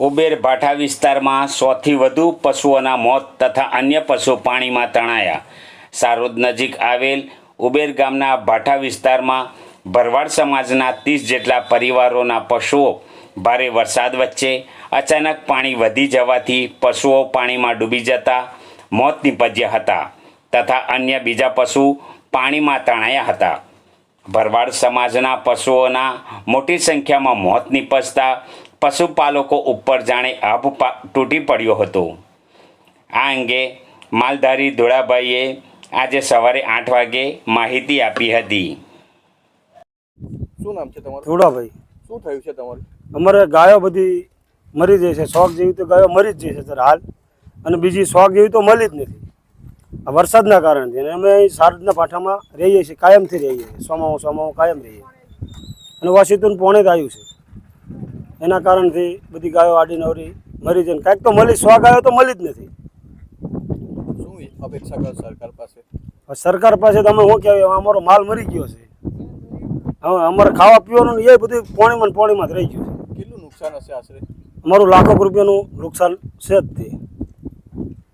Uber Bhatha વિસ્તારમાં સોથી વધુ પશુઓના મોત તથા અન્ય પશુ પાણીમાં તણાયા. સારોદ નજીક આવેલ ઉબેર ગામના ભાઠા વિસ્તારમાં ભરવાડ સમાજના ત્રીસ જેટલા પરિવારોના પશુઓ ભારે વરસાદ વચ્ચે અચાનક પાણી વધી જવાથી પશુઓ પાણીમાં ડૂબી જતા મોત નીપજ્યા હતા તથા અન્ય બીજા પશુ પાણીમાં તણાયા હતા. ભરવાડ સમાજના પશુઓના મોટી સંખ્યામાં મોત નીપજતા પશુપાલકો ઉપર જાણે આભ તૂટી પડ્યો હતો. આ અંગે માલધારી ધોળાભાઈએ આજે સવારે આઠ વાગે માહિતી આપી હતી. શું નામ છે તમારું? ધોળાભાઈ. શું થયું છે તમારું? અમારે ગાયો બધી મરી જાય છે. શોખ જેવી તો ગાયો મરી જ જાય છે હાલ. અને બીજી શોખ જેવી તો મળી જ નથી. આ વરસાદના કારણથી અને અમે અહીં શારદના પાઠામાં રહીએ છીએ કાયમથી રહીએ છીએ. સોમાઓ સોમામાં કાયમ રહીએ અને વોશિંગ્ટન પોણે જ આવ્યું છે. એના કારણથી બધી ગાયો આડી નવરી મરી જાય કાંઈક તો મળી સો ગાયો તો મળી જ નથી. શું અપેક્ષા કર સરકાર પાસે? સરકાર પાસે તો અમે શું કહેવાય અમારો માલ મરી ગયો છે. હવે અમારે ખાવા પીવાનું એ બધું પોણીમાં પોણીમાં જ રહી ગયું છે. કેટલું નુકસાન હશે આશરે? અમારું લાખો રૂપિયાનું નુકસાન છે જ તે.